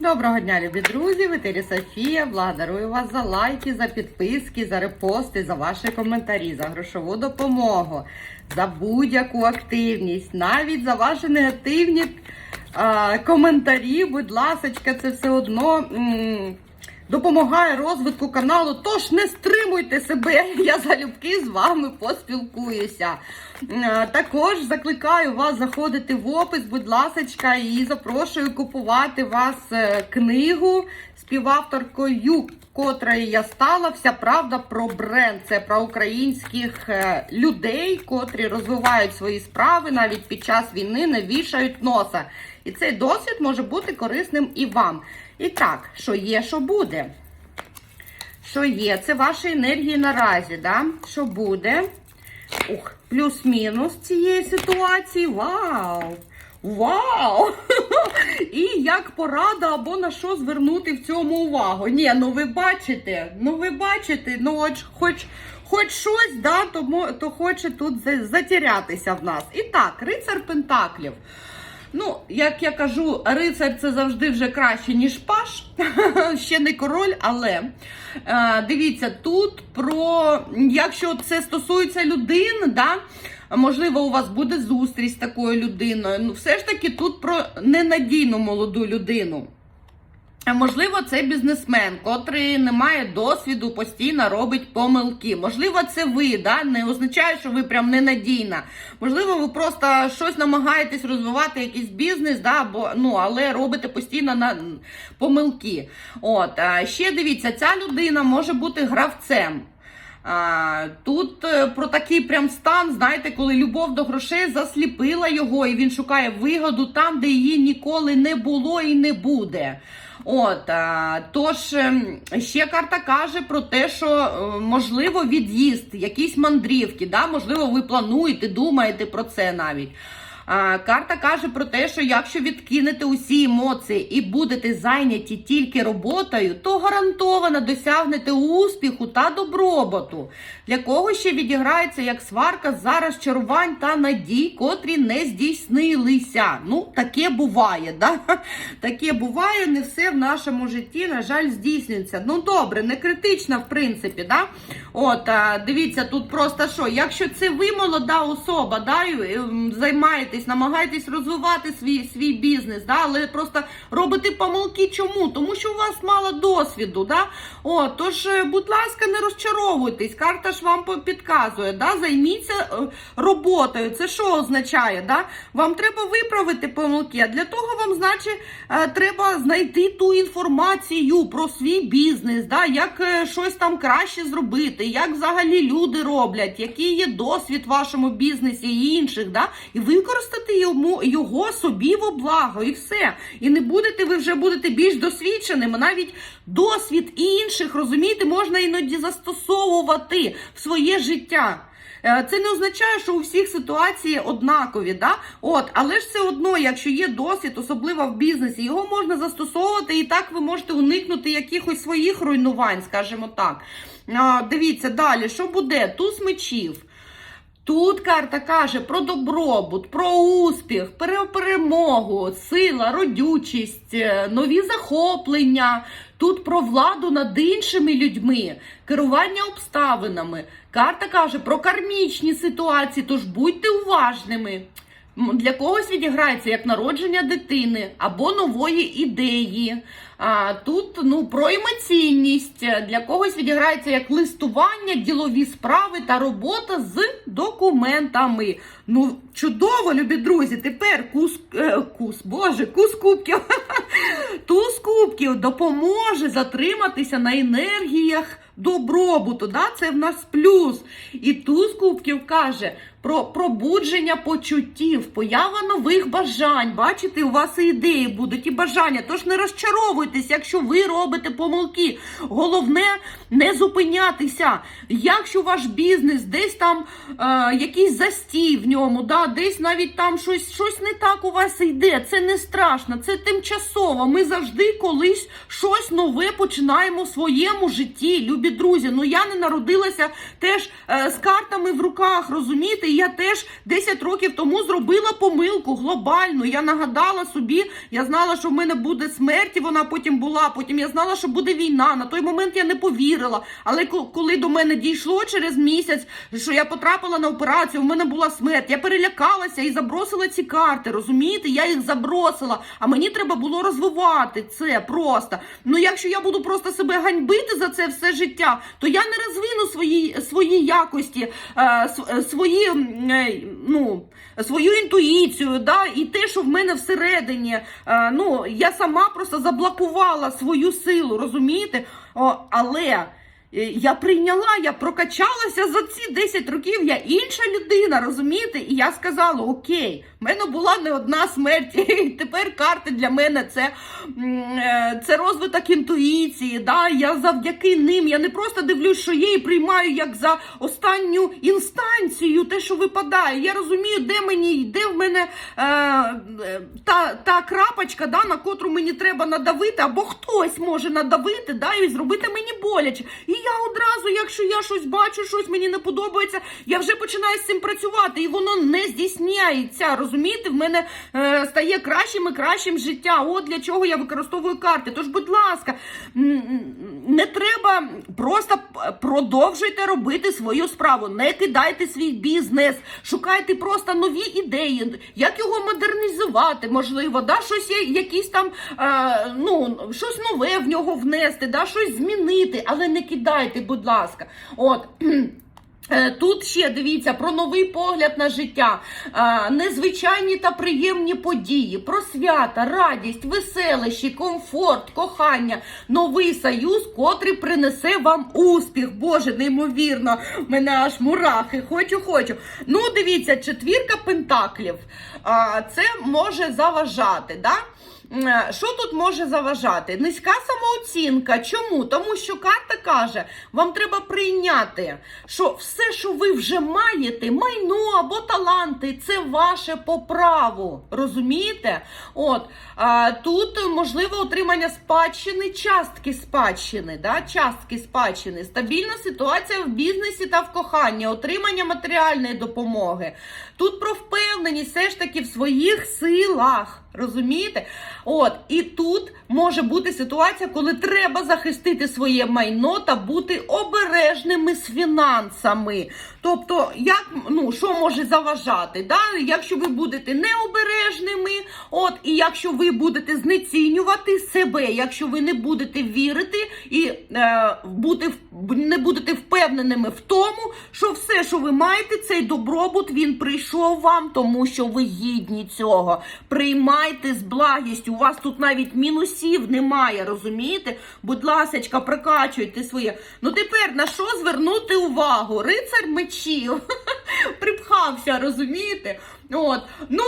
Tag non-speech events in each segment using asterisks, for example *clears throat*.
Доброго дня, любі друзі! В етері Софія. Благодарую вас за лайки, за підписки, за репости, за ваші коментарі, за грошову допомогу, за будь-яку активність, навіть за ваші негативні а, коментарі. Будь ласка, це все одно. м, Допомагає розвитку каналу, тож не стримуйте себе, *laughs* я залюбки з вами поспілкуюся. Е, Також закликаю вас заходити в опис, будь ласка, і запрошую купувати вас е, книгу співавторкою, котрої я стала. Вся правда про бренд. Це про українських е, людей, котрі розвивають свої справи навіть під час війни, не вішають носа. І цей досвід може бути корисним і вам. І так, що є, що буде. Що є? Це ваші енергії наразі, да? Що буде? Ух, плюс-мінус цієї ситуації. Вау! Вау! *laughs* І як порада або на що звернути в цьому увагу. Ні, ну ви бачите, ну ви бачите, ну от хоч, хоч щось, да, то, то хоче тут за- затерятися в нас. І так, рицар Пентаклів. Ну, як я кажу, рицар це завжди вже краще, ніж паш. *laughs* Ще не король, але е, дивіться, тут про якщо це стосується людин, да, можливо, у вас буде зустріч з такою людиною. Ну, все ж таки тут про ненадійну молоду людину. Можливо, це бізнесмен, котрий не має досвіду, постійно робить помилки. Можливо, це ви, да? не означає, що ви прям ненадійна. Можливо, ви просто щось намагаєтесь розвивати, якийсь бізнес, да? або, ну, але робите постійно на помилки. От, ще дивіться, ця людина може бути гравцем. А, тут е, про такий прям стан, знаєте, коли любов до грошей засліпила його, і він шукає вигоду там, де її ніколи не було і не буде. От, тож ем, ще карта каже про те, що е, можливо від'їзд, якісь мандрівки, да? можливо, ви плануєте, думаєте про це навіть. Карта каже про те, що якщо відкинете усі емоції і будете зайняті тільки роботою, то гарантовано досягнете успіху та добробуту. Для кого ще відіграється як сварка за розчарувань та надій, котрі не здійснилися. Ну, таке буває, да? *laughs* Таке буває, не все в нашому житті, на жаль, здійснюється. Ну, добре, не критично, в принципі, да? От, дивіться, тут просто що, якщо це ви молода особа, да, і, займаєтесь, намагаєтесь розвивати свій, свій бізнес, да, але просто робите помилки. Чому? Тому що у вас мало досвіду. Да? О, тож, е, будь ласка, не розчаровуйтесь. Карта ж вам підказує, да? займіться е, роботою. Це що означає? Да? Вам треба виправити помилки, а для того вам, значить, е, треба знайти ту інформацію про свій бізнес, да? як щось там краще зробити, як взагалі люди роблять, який є досвід в вашому бізнесі і інших, да? і використати йому, його собі в благо, і все. І не будете, ви вже будете більш досвідченими. Навіть досвід інших, розумієте, можна іноді застосовувати в своє життя. Е, Це не означає, що у всіх ситуації однакові, да? От, але ж все одно, якщо є досвід, особливо в бізнесі, його можна застосовувати, і так ви можете уникнути якихось своїх руйнувань, скажімо так. Дивіться далі, що буде? Туз мечів. Тут карта каже про добробут, про успіх, про перемогу, сила, родючість, е, нові захоплення. Тут про владу над іншими людьми, керування обставинами. Карта каже про кармічні ситуації, тож будьте уважними. Для когось відіграється як народження дитини або нової ідеї. А, тут ну, про емоційність. Для когось відіграється як листування, ділові справи та робота з документами. Ну, чудово, любі друзі. Тепер кус, е, кус, боже, кус кубків. *laughs* Туз кубків допоможе затриматися на енергіях добробуту. Да? Це в нас плюс. І туз кубків каже про пробудження почуттів, поява нових бажань. Бачите, у вас і ідеї будуть, і бажання. Тож не розчаровуйтесь, якщо ви робите помилки. Головне не зупинятися. Якщо ваш бізнес десь там е, якийсь застій в ньому, да, десь навіть там щось, щось не так у вас йде. Це не страшно, це тимчасово. Ми завжди колись щось нове починаємо в своєму житті, любі друзі. Ну я не народилася теж е, з картами в руках, розумієте? Я теж 10 років тому зробила помилку глобальну. Я нагадала собі, я знала, що в мене буде смерть, і вона потім була. Потім я знала, що буде війна. На той момент я не повірила. Але коли до мене дійшло через місяць, що я потрапила на операцію, в мене була смерть. Я перелякалася і забросила ці карти. Розумієте? Я їх забросила. А мені треба було розвивати це просто. Ну якщо я буду просто себе ганьбити за це все життя, то я не розвину свої, свої якості, е, св- свої, ну, свою інтуїцію, да, і те, що в мене всередині. Е, ну, я сама просто заблокувала свою силу, розумієте? О, але. Е, Я прийняла, я прокачалася за ці 10 років. Я інша людина, розумієте? І я сказала: Окей, в мене була не одна смерть. *laughs* І тепер карти для мене це, е, це розвиток інтуїції. Да? Я завдяки ним. Я не просто дивлюсь, що є, і приймаю як за останню інстанцію те, що випадає. Я розумію, де мені йде в мене е, е, та, та крапочка, да, на котру мені треба надавити, або хтось може надавити да, і зробити мені боляче. І я одразу, якщо я щось бачу, щось мені не подобається, я вже починаю з цим працювати, і воно не здійсняється. Розумієте, в мене е, стає кращим і кращим життя. От для чого я використовую карти. Тож, будь ласка, не треба просто продовжуйте робити свою справу, не кидайте свій бізнес, шукайте просто нові ідеї, як його модернізувати, можливо, да, щось є, якісь там е, ну, щось нове в нього внести, да, щось змінити, але не кидайте, будь ласка. От. Е, Тут ще дивіться про новий погляд на життя, е, незвичайні та приємні події, про свята, радість, веселощі, комфорт, кохання, новий союз, котрий принесе вам успіх. Боже, неймовірно, мене аж мурахи. Хочу, хочу. Ну, дивіться, четвірка пентаклів. Е, Це може заважати. Да? Е, Що тут може заважати? Низька самооцінка. Чому? Тому що карта каже, вам треба прийняти, що все, що ви вже маєте, майно або таланти, це ваше по праву. Розумієте? От а, тут можливо отримання спадщини, частки спадщини, да? частки спадщини, стабільна ситуація в бізнесі та в коханні, отримання матеріальної допомоги. Тут про впевненість все ж таки в своїх силах. Розумієте? От, і тут може бути ситуація, коли треба захистити своє майно та бути обережними з фінансами. Тобто, як ну що може заважати? Да? Якщо ви будете необережними, от і якщо ви будете знецінювати себе, якщо ви не будете вірити і е, бути не будете впевненими в тому, що все, що ви маєте, цей добробут, він прийшов вам, тому що ви гідні цього. Приймайте з благістю. У вас тут навіть мінусів немає, розумієте? Будь ласочка, прокачуйте своє. Ну тепер на що звернути увагу? Рицар мечів *laughs* припхався, розумієте? От, ну.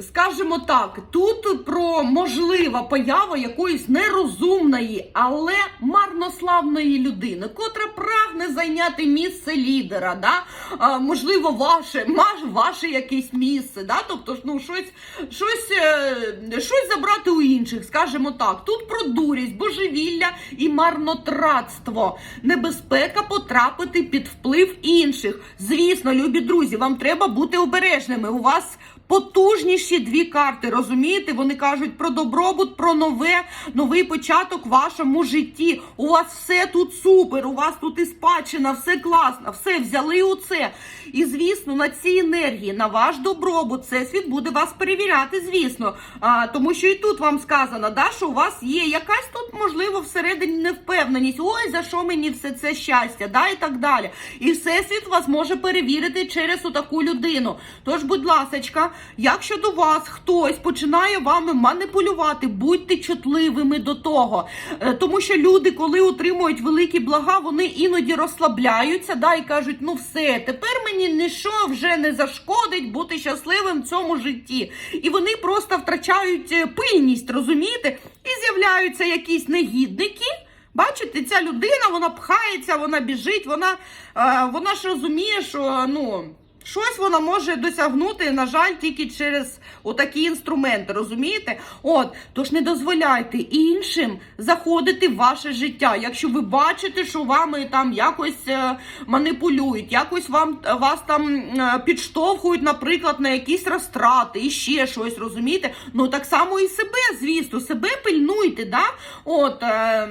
Скажімо так, тут про можлива поява якоїсь нерозумної, але марнославної людини, котра прагне зайняти місце лідера, да? а, можливо, ваше, ваше якесь місце, да? тобто ну, щось, щось, е, щось забрати у інших, скажімо так. Тут про дурість, божевілля і марнотратство, небезпека потрапити під вплив інших. Звісно, любі друзі, вам треба бути обережними. У вас потужніші дві карти, розумієте? Вони кажуть про добробут, про нове, новий початок в вашому житті. У вас все тут супер, у вас тут і спадщина, все класно, все взяли у це. І звісно, на цій енергії, на ваш добробут, всесвіт буде вас перевіряти, звісно. А, тому що і тут вам сказано, да, що у вас є якась тут, можливо, всередині невпевненість. Ой, за що мені все це щастя, да, і так далі. І всесвіт вас може перевірити через таку людину. Тож, будь ласочка, якщо до вас хтось починає вами маніпулювати, будьте чутливими до того. Е, Тому що люди, коли отримують великі блага, вони іноді розслабляються да, і кажуть, ну все, тепер мені нічого вже не зашкодить бути щасливим в цьому житті. І вони просто втрачають е, пильність, розумієте? І з'являються якісь негідники. Бачите, ця людина, вона пхається, вона біжить, вона, е, вона ж розуміє, що ну. Щось вона може досягнути, на жаль, тільки через отакі інструменти, розумієте? От, тож не дозволяйте іншим заходити в ваше життя. Якщо ви бачите, що вами там якось е, маніпулюють, якось вам вас там е, підштовхують, наприклад, на якісь розтрати і ще щось, розумієте? Ну так само і себе, звісно, себе пильнуйте, да? От е,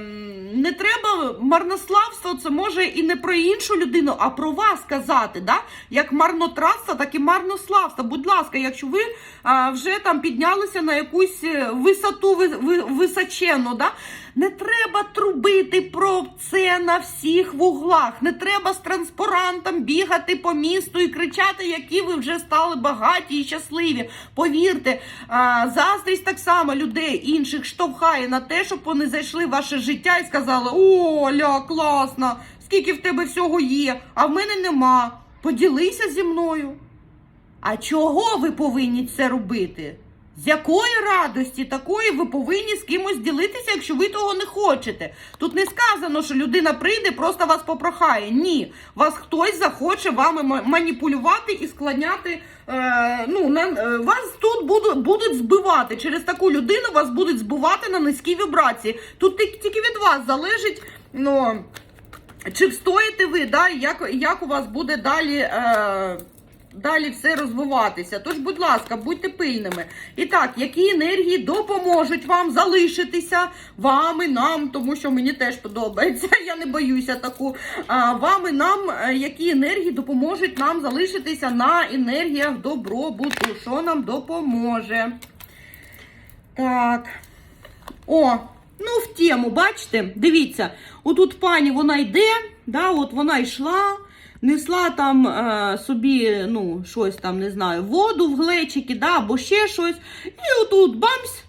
не треба марнославство, це може і не про іншу людину, а про вас казати, да? Як марнотратство, так і марнославство. Будь ласка, якщо ви а, вже там піднялися на якусь е, висоту ви, ви, височенну, да? не треба трубити про це на всіх вуглах. Не треба з транспарантом бігати по місту і кричати, які ви вже стали багаті і щасливі. Повірте, а, заздрість так само людей інших штовхає на те, щоб вони зайшли в ваше життя і сказали: О, ля, класно! Скільки в тебе всього є, а в мене нема. Поділися зі мною. А чого ви повинні це робити? З якої радості такої ви повинні з кимось ділитися, якщо ви того не хочете? Тут не сказано, що людина прийде, просто вас попрохає. Ні, вас хтось захоче вами маніпулювати і склоняти. Е, ну, на, е, вас тут будуть, будуть збивати. Через таку людину вас будуть збивати на низькі вібрації. Тут тільки від вас залежить. ну... Чи встоїте ви, да, як, як у вас буде далі, е, далі все розвиватися? Тож, будь ласка, будьте пильними. І так, які енергії допоможуть вам залишитися вам і нам, тому що мені теж подобається, *laughs* я не боюся таку. Вам і нам, е, які енергії допоможуть нам залишитися на енергіях добробуту? Що нам допоможе? Так. О, ну в тему, бачите? Дивіться, отут пані вона йде, да, от вона йшла, несла там е, собі, ну, щось там, не знаю, воду в глечики, да, або ще щось. І отут бамсь.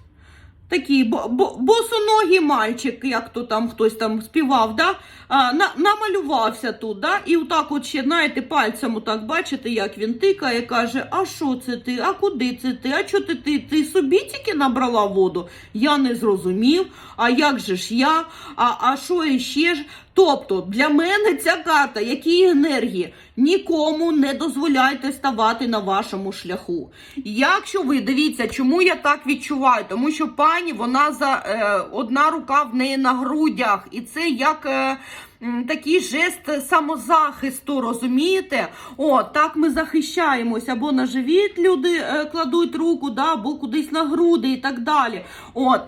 Такий бо, бо, босоногий мальчик, як то там хтось там співав, да? а, на, намалювався тут. Да? І отак от ще, знаєте, пальцем отак бачите, як він тикає, каже, а що це ти, а куди це ти, а що ти, ти, ти собі тільки набрала воду? Я не зрозумів, а як же ж я, а, а що іще ж? Тобто для мене ця карта, які енергії, нікому не дозволяйте ставати на вашому шляху. Якщо ви дивіться, чому я так відчуваю, тому що пані вона за е, одна рука в неї на грудях, і це як. Е, Такий жест самозахисту, розумієте? О, так ми захищаємось, або на живіт люди е, кладуть руку, да, або кудись на груди і так далі. От,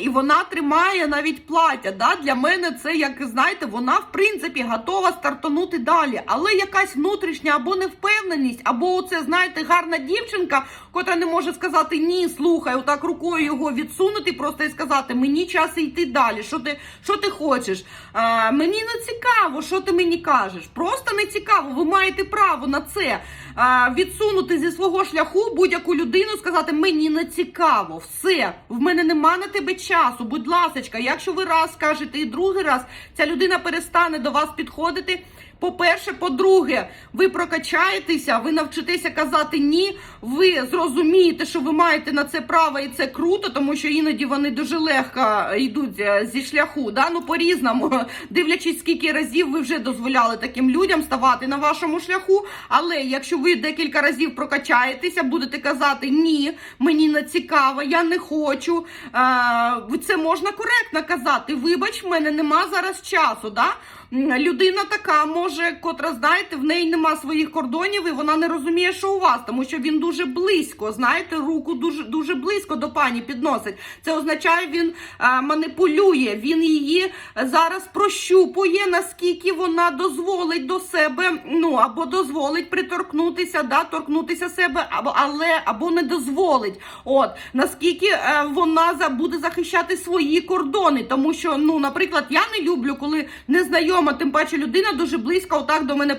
і вона тримає навіть плаття. Да? Для мене це, як знаєте, вона в принципі готова стартанути далі. Але якась внутрішня або невпевненість, або оце, знаєте, гарна дівчинка, котра не може сказати ні, слухай, отак рукою його відсунути, просто і сказати, мені час йти далі. Що ти, що ти хочеш? А, мені не цікаво, що ти мені кажеш. Просто не цікаво. Ви маєте право на це. А, відсунути зі свого шляху будь-яку людину, сказати, мені не цікаво. Все, в мене нема на тебе часу. Будь ласочка, якщо ви раз скажете і другий раз, ця людина перестане до вас підходити. По-перше, по-друге, ви прокачаєтеся, ви навчитеся казати ні. Ви зрозумієте, що ви маєте на це право, і це круто, тому що іноді вони дуже легко йдуть е, зі шляху. Да? Ну по-різному, дивлячись, скільки разів ви вже дозволяли таким людям ставати на вашому шляху. Але якщо ви декілька разів прокачаєтеся, будете казати ні, мені не цікаво, я не хочу. Е, це можна коректно казати. Вибач, в мене нема зараз часу. Да? Людина така може, котра, знаєте, в неї нема своїх кордонів, і вона не розуміє, що у вас, тому що він дуже близько, знаєте, руку дуже дуже близько до пані підносить. Це означає, він а, маніпулює, він її зараз прощупує, наскільки вона дозволить до себе, ну або дозволить приторкнутися, да, торкнутися себе, або але або не дозволить. От наскільки е, вона буде захищати свої кордони, тому що, ну, наприклад, я не люблю, коли незнайома, тим паче людина дуже близько отак до мене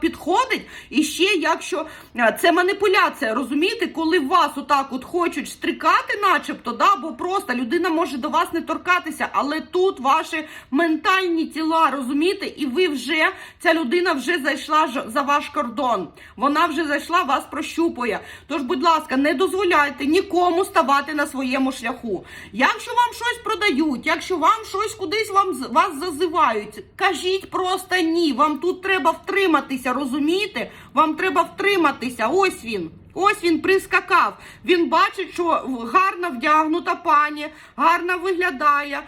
підходить. І ще якщо е, це маніпуляція, розумієте, коли вас отак от хочуть штрикати, начебто, да, бо просто людина може до вас не торкатися, але тут ваші ментальні тіла, розумієте, і ви вже ця людина вже зайшла за ваш кордон. Вона вже зайшла, вас прощупує. Тож, будь ласка, не дозволяйте нікому ставати на своєму шляху. Якщо вам щось продають, якщо вам щось кудись вам вас зазивають, кажіть просто ні. Вам тут треба втриматися, розумієте? Вам треба втриматися. Ось він. Ось він прискакав. Він бачить, що гарно вдягнута пані, гарно виглядає.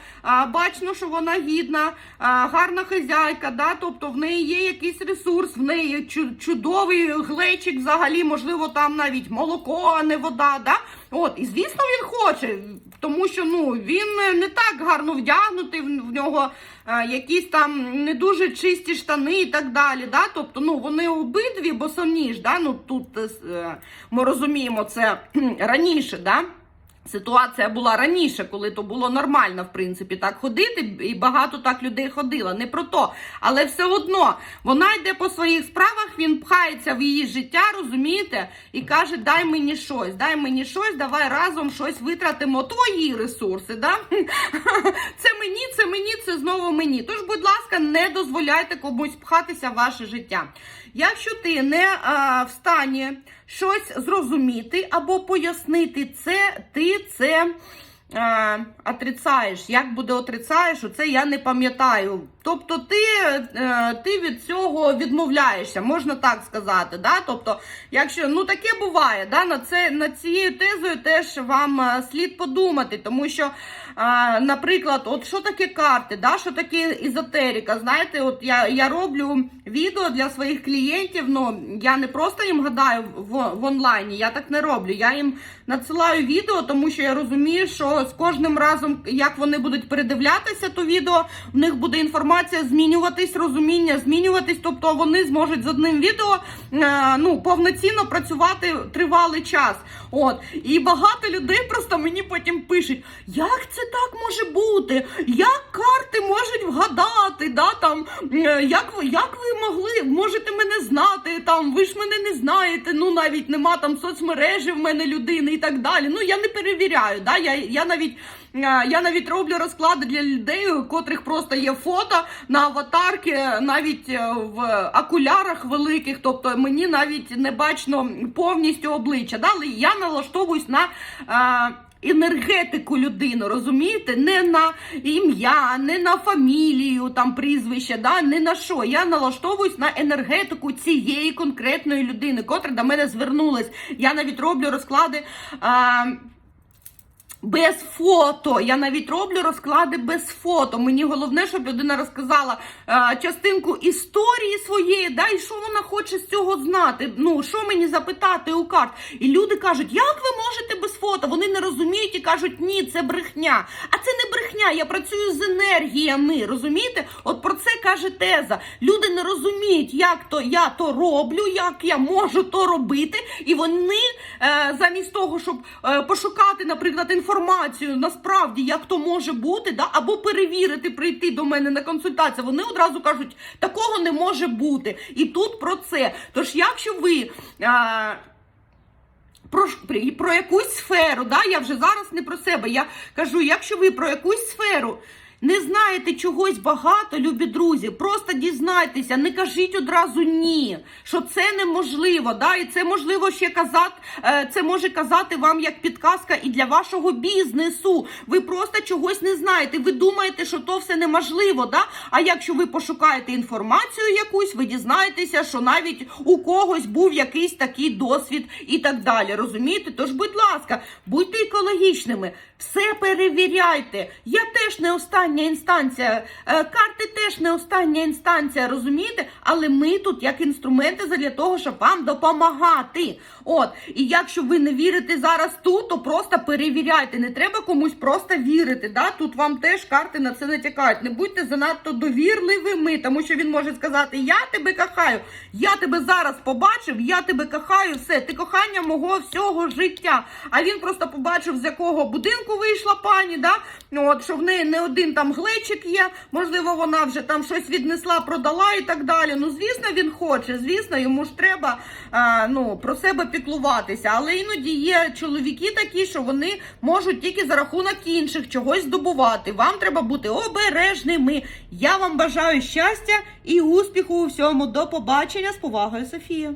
Бачно, що вона гідна, гарна хазяйка. Да? Тобто в неї є якийсь ресурс, в неї чу- чудовий глечик, взагалі, можливо, там навіть молоко, а не вода. Да? От, і звісно, він хоче, тому що ну він не так гарно вдягнутий, в нього а, якісь там не дуже чисті штани і так далі. Да? Тобто, ну вони обидві босоніж, да? ну тут е, е, ми розуміємо це *clears throat* раніше, да? Ситуація була раніше, коли то було нормально, в принципі, так ходити, і багато так людей ходило. Не про то. Але все одно вона йде по своїх справах, він пхається в її життя, розумієте, і каже: дай мені щось, дай мені щось, давай разом щось витратимо. Твої ресурси, да? *laughs* Це мені, це мені, це знову мені. Тож, будь ласка, не дозволяйте комусь пхатися в ваше життя. Якщо ти не а, в щось зрозуміти або пояснити це, ти це а, отрицаєш. Як буде отрицаєш, оце я не пам'ятаю. Тобто ти, е, ти від цього відмовляєшся, можна так сказати. Да? Тобто, якщо ну таке буває, да? на це на цією тезою теж вам е, слід подумати, тому що, наприклад, от що таке карти, да? що таке ізотерика. Знаєте, от я, я роблю відео для своїх клієнтів. Ну я не просто їм гадаю в, в онлайні, я так не роблю. Я їм надсилаю відео, тому що я розумію, що з кожним разом, як вони будуть передивлятися то відео, в них буде інформація змінюватись, розуміння змінюватись. Тобто вони зможуть з одним відео е, ну повноцінно працювати тривалий час. От і багато людей просто мені потім пишуть, як це так може бути? Як карти можуть вгадати? Да, там, е, як, як ви могли, можете мене знати? Там, ви ж мене не знаєте, ну навіть нема там соцмережі в мене людини і так далі. Ну я не перевіряю. Да? Я, я навіть. е, Я навіть роблю розклади для людей, у котрих просто є фото на аватарки, навіть е, в окулярах великих, тобто мені навіть не бачно повністю обличчя. Да? Але я налаштовуюсь на. Енергетику людини, розумієте? Не на ім'я, не на фамілію, там прізвище, да? не на що. Я налаштовуюсь на енергетику цієї конкретної людини, котра до мене звернулась. Я навіть роблю розклади. А, без фото. Я навіть роблю розклади без фото. Мені головне, щоб людина розказала е, частинку історії своєї, да, і що вона хоче з цього знати. Ну, що мені запитати у карт. І люди кажуть, як ви можете без фото? Вони не розуміють і кажуть, ні, це брехня. А це не брехня, я працюю з енергіями. Розумієте? От про це каже теза. Люди не розуміють, як то я то роблю, як я можу то робити. І вони е, замість того, щоб е, пошукати, наприклад, інформацію насправді, як то може бути, да, або перевірити, прийти до мене на консультацію, вони одразу кажуть, такого не може бути. І тут про це. Тож, якщо ви. А, про, про якусь сферу, да? я вже зараз не про себе. Я кажу, якщо ви про якусь сферу не знаєте чогось багато, любі друзі, просто дізнайтеся, не кажіть одразу ні, що це неможливо. Да? І це можливо ще казати, е, це може казати вам як підказка і для вашого бізнесу. Ви просто чогось не знаєте. Ви думаєте, що то все неможливо. Да? А якщо ви пошукаєте інформацію якусь, ви дізнаєтеся, що навіть у когось був якийсь такий досвід і так далі. Розумієте? Тож, будь ласка, будьте екологічними, все перевіряйте. Я теж не остання інстанція, е, карти теж не остання інстанція, розумієте? Але ми тут як інструменти для того, щоб вам допомагати. От, і якщо ви не вірите зараз тут, то просто перевіряйте. Не треба комусь просто вірити. Да? Тут вам теж карти на це натякають. Не будьте занадто довірливими, тому що він може сказати: Я тебе кохаю, я тебе зараз побачив, я тебе кохаю, все, ти кохання мого всього життя. А він просто побачив, з якого будинку вийшла пані, да? От, що в неї не один там глечик є, можливо, вона вже там щось віднесла, продала і так далі. Ну, звісно, він хоче, звісно, йому ж треба а, ну, про себе піклуватися. Але іноді є чоловіки такі, що вони можуть тільки за рахунок інших чогось здобувати. Вам треба бути обережними. Я вам бажаю щастя і успіху у всьому. До побачення з повагою, Софія.